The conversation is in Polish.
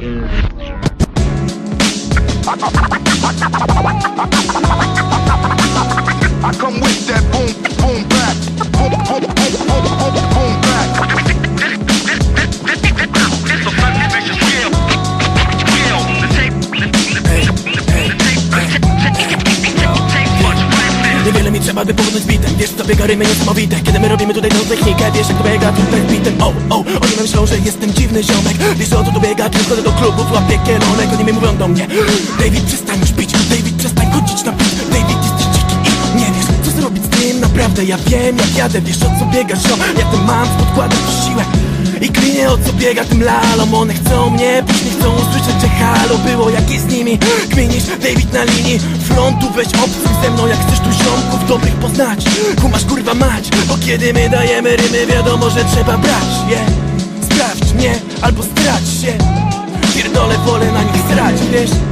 Cheers. Niewiele mi trzeba by połknąć bitem. Wiesz co biega rymy niesamowite. Kiedy my robimy tutaj tą technikę Wiesz jak to biega tutaj bitem. O, o, oni myślą, że jestem dziwny ziomek. Wiesz o co tu biega, wchodzę do klubu Złapię kielonek, oni mi mówią do mnie David przestań już pić, David przestań chodzić na pić. David jesteś dziki i nie wiesz co zrobić z tym. Naprawdę ja wiem jak jadę, wiesz o co biegasz ziom Ja tym mam, podkładam siłę. I klinie o co biega tym lalom. One chcą mnie, później chcą że halo Było jakieś z nimi. Kminisz, David na linii frontu Weź obcuj ze mną, jak chcesz tu ziomków dobrych poznać. Kumasz kurwa mać Bo kiedy my dajemy rymy, wiadomo, że trzeba brać je. Sprawdź mnie, albo strać się. Pierdolę, wolę na nich strać, wiesz